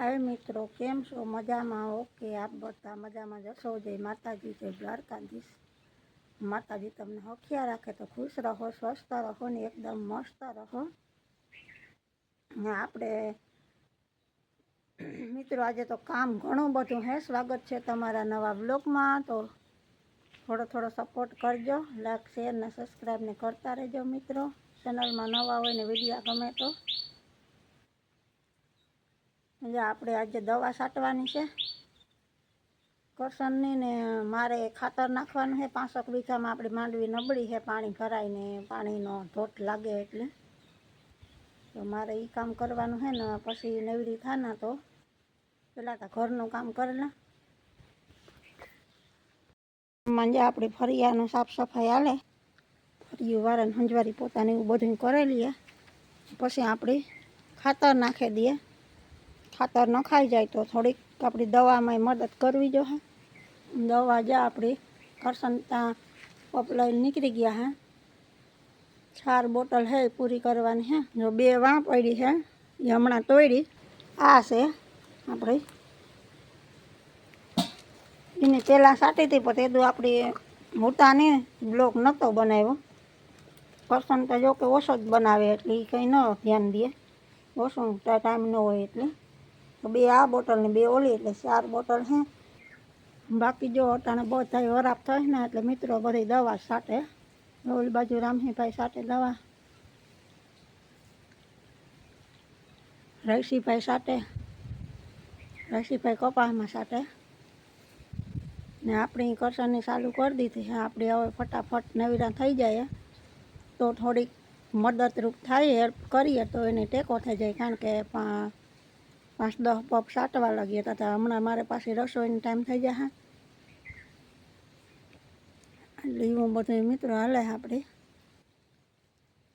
હાય મિત્રો, કેમ છો? મજામાં ઓકે આપ બધા મજામાં જશો જય માતાજી, જય દ્વારકાધીશ. માતાજી તમને હખિયા રાખે તો ખુશ રહો, સ્વસ્થ રહો ને એકદમ મસ્ત રહો. ને આપણે મિત્રો, આજે તો કામ ઘણું બધું હે. સ્વાગત છે તમારા નવા બ્લોગમાં તો થોડો થોડો સપોર્ટ કરજો. લાઈક શેર ને સબસ્ક્રાઈબ ને કરતા રહેજો મિત્રો. ચેનલમાં નવા હોય ને વિડીયા ગમે તો. એટલે આપણે આજે દવા છાંટવાની છે. કરશનની ને મારે ખાતર નાખવાનું છે. પાંસઠ વીઘામાં આપણી માંડવી નબળી છે. પાણી ભરાઈને પાણીનો ધોટ લાગે એટલે. તો મારે એ કામ કરવાનું છે ને, પછી નવરી થાના તો પહેલાં તો ઘરનું કામ કરી લે. આપણે ફરિયાનું સાફ સફાઈ હાલે, ફરિયું વારન હંજવારી પોતાને એવું બધું કરી લઈએ પછી આપણે ખાતર નાખી દઈએ. ખાતર નખાઈ જાય તો થોડીક આપણી દવામાં મદદ કરવી જોઈએ. દવા જે આપણી કરશન ત્યાં પપ લઈને નીકળી ગયા હે. ચાર બોટલ છે એ પૂરી કરવાની છે જો બે વાં પડી છે એ હમણાં તોડી. આ છે આપણી. એની પહેલાં સાટી હતી, પણ તેદું આપણી મોટાને બ્લોક નહોતો બનાવ્યો. કરશન તો જો કે ઓછો જ બનાવે એટલે એ કંઈ ન ધ્યાન દે. ઓછું ટાઈમ ન હોય એટલે. તો બે આ બોટલ ને બે ઓલી એટલે ચાર બોટલ હે. બાકી જો અટાણે થાય વરાપ થાય ને એટલે મિત્રો બધી દવા સાટે ઓલી બાજુ રામસિંહભાઈ સાટે દવા. રહીસીભાઈ સાટે રહીસીભાઈ કપાસમાં સાટે ને આપણી કરશનની ચાલુ કરી દીધી છે. આપણી હવે ફટાફટ નવીરા થઈ જાય. તો થોડીક મદદરૂપ થાય, હેલ્પ કરીએ તો એને ટેકો થઈ જાય. કારણ કે પાંચ દસ પપ સાટવા લાગ્યા હતા હમણાં મારે પાસે રસોઈનો ટાઈમ થઈ જશે એટલે એવું બધું મિત્રો હાલે આપણે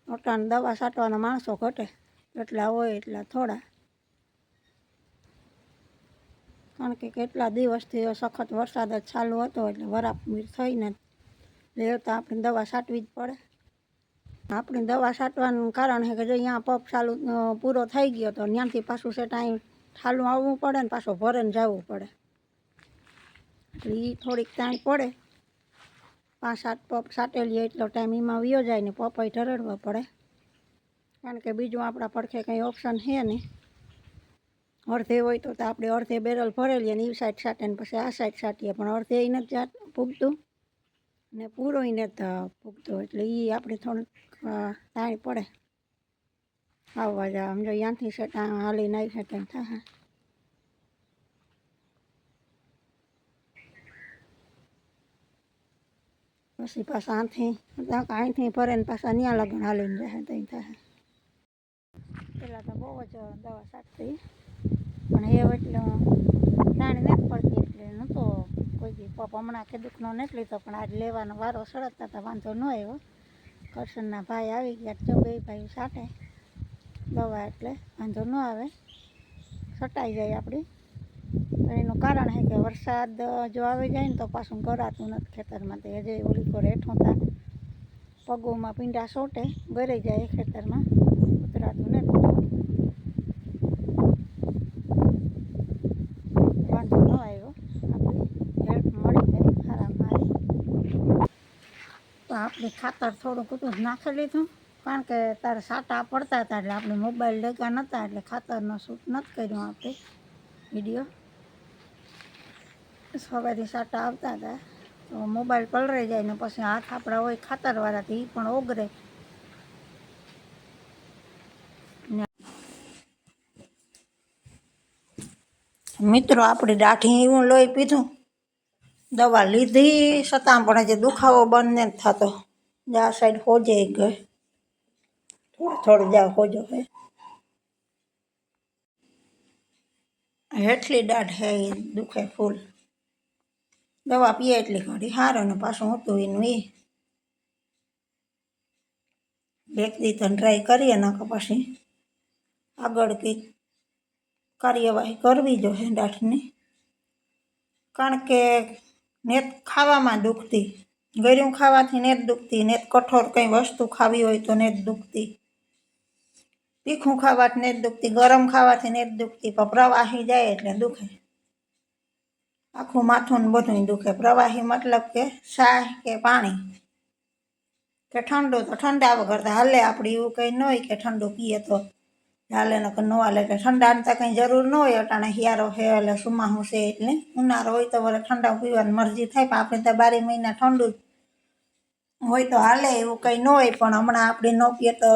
ઓટાને દવા છાંટવાના માણસો ઘટે એટલા હોય એટલા થોડા. કારણ કે કેટલા દિવસથી સખત વરસાદ જ ચાલુ હતો, એટલે વરાપ થઈને એટલે તો આપણે દવા છાંટવી જ પડે. આપણી દવા છાંટવાનું કારણ છે કે જો અહીંયા પપ ચાલુ પૂરો થઈ ગયો તો ત્યાંથી પાછું છે ટાઈમ ચાલું આવવું પડે ને પાછું ભરેને જવું પડે. એટલે એ થોડીક તાણ પડે. પાંચ સાત પપ સાટેલી એટલો ટાઈમ એમાં વયો જાય ને પપાઈ ઢરડવા પડે. કારણ કે બીજું આપણા પડખે કંઈ ઓપ્શન છે નહીં. અડધે હોય તો આપણે અડધે બેરલ ભરેલી અને એ સાઈડ સાટે ને પછી આ સાઈડ સાટીએ પણ અડધે એ નથી જાત પૂગતું. ને પૂરો નથી પૂગતો. એટલે એ આપણે થોડુંક તાણ પડે. આવવા જવા આમ જો ત્યાંથી સેટા હાલીને આવી સેટિંગ થાય પછી પાછા આથી અહીંથી ભરે ને પાછા ત્યાં લગન હાલીને જાય ત્યાં થાય પહેલાં તો બહુ જ દવા છાંટતી પણ એ એટલે જાણી નથી પડતી એટલે નહોતો કોઈ દી પપ હમણાં ખેડૂતનો નથી લીધો પણ આજ લેવાનો વારો સળગતા હતા વાંધો ન આવ્યો કરશનના ભાઈ આવી ગયા તો બે ભાઈ છાંટે દવા એટલે વાંધો ન આવે. છટાઈ જાય આપણી પણ એનું કારણ છે કે વરસાદ જો આવી જાય ને તો પાછું ગરાતું નથી ખેતરમાં. તે હજે ઓલી પર હેઠોતા પગોમાં પીંડા સોટે, ગરાઈ જાય ખેતરમાં. ઉતરાતું નથી. વાંધો ન આવ્યો. આપણી હેલ્પ મળી ગઈ. સારા મારી આપણે ખાતર બધું જ નાખી લીધું. કારણ કે તારે સાટા પડતા હતા એટલે આપણે મોબાઈલ લેગા નહોતા એટલે ખાતરનો શૂટ નથી કર્યો આપણે. વીડિયો સવારથી સાટા આવતા હતા. તો મોબાઈલ પલરાઈ જાય ને પછી હાથ આપણા હોય ખાતરવાળાથી એ પણ ઓગરે. મિત્રો, આપણી દાઢી એવું લોહી પીધું. દવા લીધી છતાં પણ હજી દુખાવો બંધ નથી થતો. આ સાઈડ હોજે ગઈ થોડું થોડું જાવ હોજો હે. હેઠલી દાઢ હે એ દુખે ફૂલ. દવા પીએ એટલી ઘણી હાર ને પાછું હતું એનું એ વ્યક્તિ તો ટ્રાય કરીએ, ના પછી આગળ કંઈક કાર્યવાહી કરવી જોઈએ દાઢની. કારણ કે નેત ખાવામાં દુખતી. ગળ્યું ખાવાથી નેત દુખતી, નેત કઠોર કંઈ વસ્તુ ખાવી હોય તો નેત દુખતી. તીખું ખાવાથી ને દુખતી, ગરમ ખાવાથી ને દુખતી, પણ પ્રવાહી જાય એટલે દુખે. આખું માથું ને બધું દુખે. પ્રવાહી મતલબ કે શાહ કે પાણી. કે ઠંડુ તો ઠંડા વગર તો હાલે આપણે એવું કંઈ ન હોય કે ઠંડુ પીએ તો હાલે ન ન હાલે. એટલે ઠંડાની તો કંઈ જરૂર ન હોય, અટાણે હિયારો છે, એટલે સુમાહું છે, એટલે ઉનાળો હોય તો વરે ઠંડા પીવાની મરજી થાય, પણ આપણે તો બારે મહિના ઠંડુ જ હોય તો હાલે, એવું કંઈ ન હોય. પણ હમણાં આપણે ન પીએ તો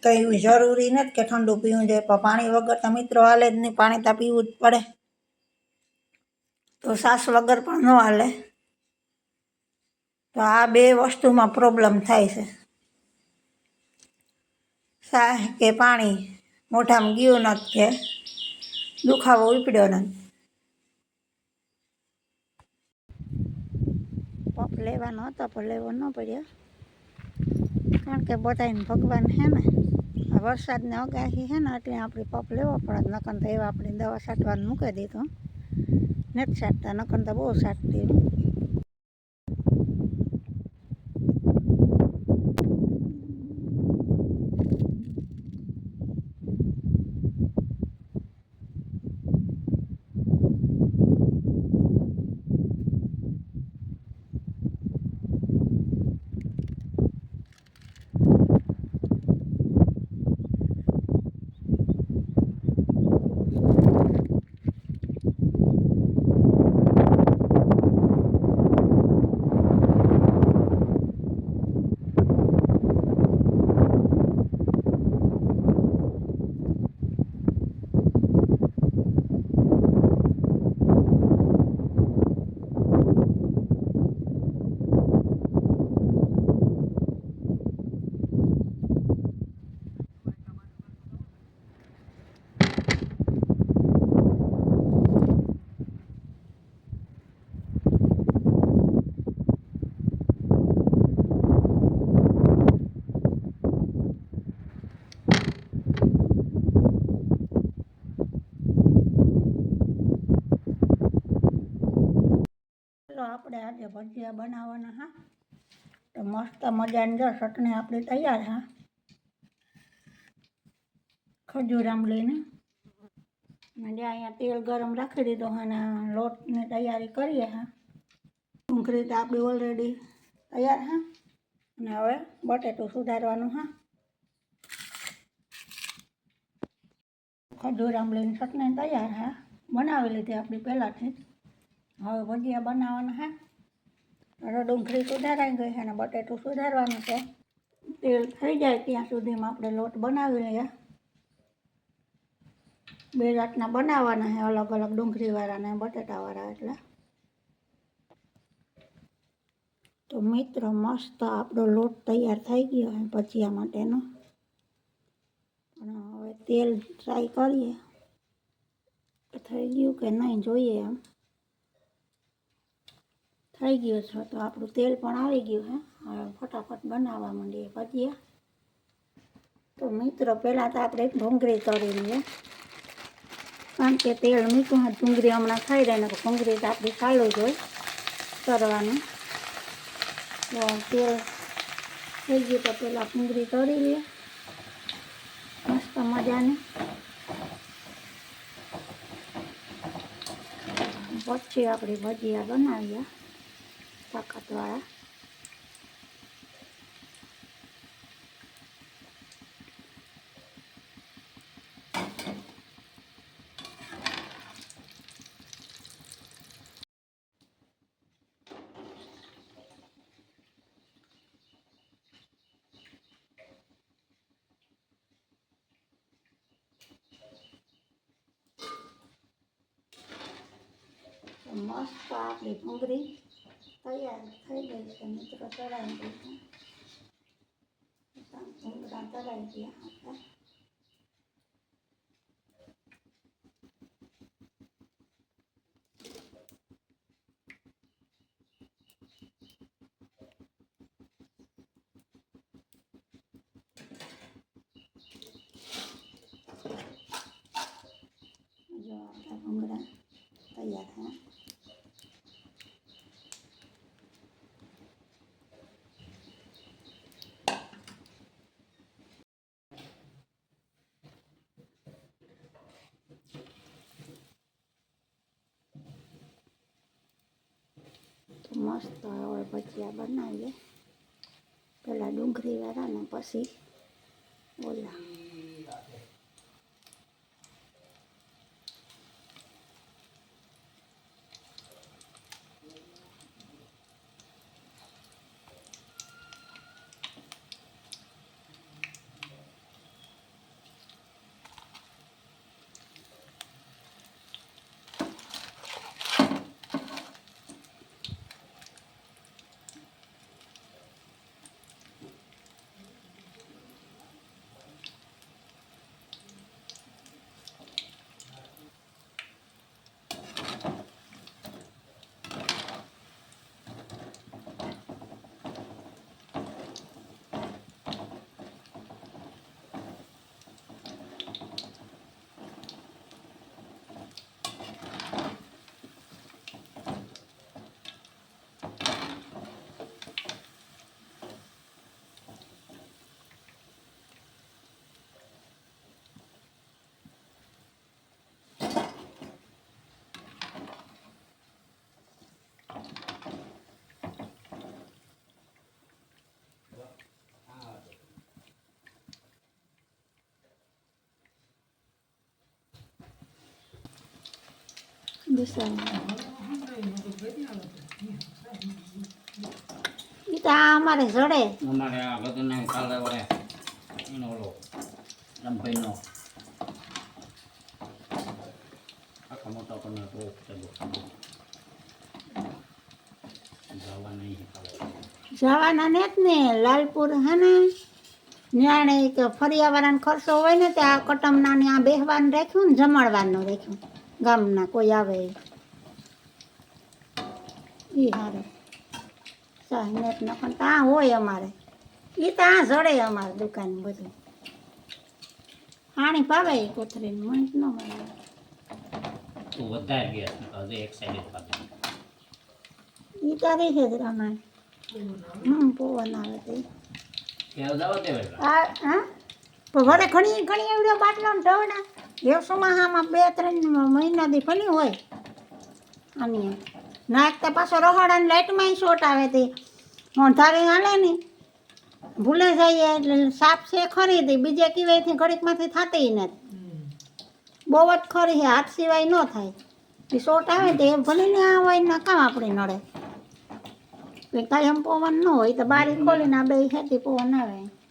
કંઈ એવું જરૂરી નથી કે ઠંડુ પીવું જોઈએ, પણ પાણી વગર તો મિત્રો હાલે જ નહીં. પાણી તો પીવું જ પડે. તો સાસ વગર પણ ન હાલે. તો આ બે વસ્તુમાં પ્રોબ્લેમ થાય છે. શાહ કે પાણી મોઢામાં ગયું નથી કે દુખાવો ઉપડ્યો નથી. પપ લેવાનો હતો, પણ લેવો ન પડ્યો. કારણ કે બધાને ભગવાન હે ને. વરસાદને અગાહી હે ને એટલે આપણે પપ લેવો પડે. નકર તો એવા આપણે દવા છાંટવાનું મૂકી દીધું. નથી છાંટતા, નકર તો બહુ છાંટતી હું. ચાલો આપણે આજે ભજીયા બનાવવાના, હા? તો મસ્ત મજાની જો ચટણી આપણી તૈયાર, હા? ખજૂર આંબલીને અને અહીંયા તેલ ગરમ રાખી દીધો અને લોટની તૈયારી કરીએ, હા? ડુંગળી તો આપણી ઓલરેડી તૈયાર, હા? અને હવે બટેટું સુધારવાનું, હા? ખજૂર આંબલીની ચટણી તૈયાર, હા? બનાવી લીધી આપણી પહેલાંથી હવે ભજીયા બનાવવાના, હે? હવે ડુંગળી સુધારાઈ ગઈ છે અને બટેટું સુધારવાનું છે. તેલ થઈ જાય ત્યાં સુધીમાં આપણે લોટ બનાવી લઈએ. બે જાતના બનાવવાના છે અલગ અલગ ડુંગળીવાળા ને બટેટાવાળા એટલે. તો મિત્રો, મસ્ત આપણો લોટ તૈયાર થઈ ગયો છે ભજીયા માટેનો. પણ હવે તેલ ટ્રાય કરીએ. થઈ ગયું કે નહીં જોઈએ એમ. થઈ ગયું છે તો આપણું તેલ પણ આવી ગયું હે હવે ફટાફટ બનાવવા માંડીએ ભજીયા તો મિત્રો, પહેલાં તો આપણે ભૂંગળી તળી લઈએ. કારણ કે તેલ મીઠું ડુંગળી હમણાં ખાઈ રહે ને તો ભૂંગળી તો આપણે ચાલુ જ હોય તરવાનું. તો તેલ થઈ ગયું તો પહેલાં ભૂંગળી તળી લઈએ. મસ્ત મજાની. પછી આપણે ભજીયા બનાવીએ. તાકાતવાળા તો મસ્ત આપણી ભૂંગળી તૈયાર થઈ ગઈ છે મિત્રો તળાઈ ગઈ છે ભૂંગળા તળાઈ ગયા આપણે જો આપણા ભૂંગળા તૈયાર હા મસ્ત હવે ભજીયા બનાવીએ. પહેલાં ડુંગળી વાળા ને પછી ઓલા એ તો આ અમારે જડે અમારે આ કાલે એનો ઓલો આખો મોટો ચાલુ જવાના ને જ ને લાલપુર હે ને ન્યાણે કે ફરિયાવાળાને ખર્ચો હોય ને ત્યાં કટમ કટમના ને આ બેહવાનું રાખ્યું ને જમાડવાનું રાખ્યું ગામના કોઈ આવે. એ હારે. સાહેબ ને પણ ત્યાં હોય અમારે. એ ત્યાં જડે અમારે દુકાન બધું. પાણી પાવે એ કોથરીને મને ન મળે. વધારે ગેસ એક સાઈડ એ તારી છે જ રમાય. હમ પવન આવે તે વરે ઘણી ઘણી એવડો બાટલો ને ઢવડા દેવસોમાં આમાં બે, ત્રણ મહિના દી ફની હોય. અને. નાખતા પાછો રહોડાની લાઇટમાંય શોટ આવે તે. મોંધારી હાલે ને, ભૂલે જઈએ એટલે સાપ છે ખરી હતી બીજે કીવાયથી ઘડીકમાંથી થતી નથી. બહુ જ ખરી છે, હાથ સિવાય ન થાય. એ શોટ આવે તે ભલે ને આ હોય ને કામ આપણે નડે. કાંઈ એમ પવન ન હોય, તો બારી ખોલીને આ બે હેતી પવન આવે.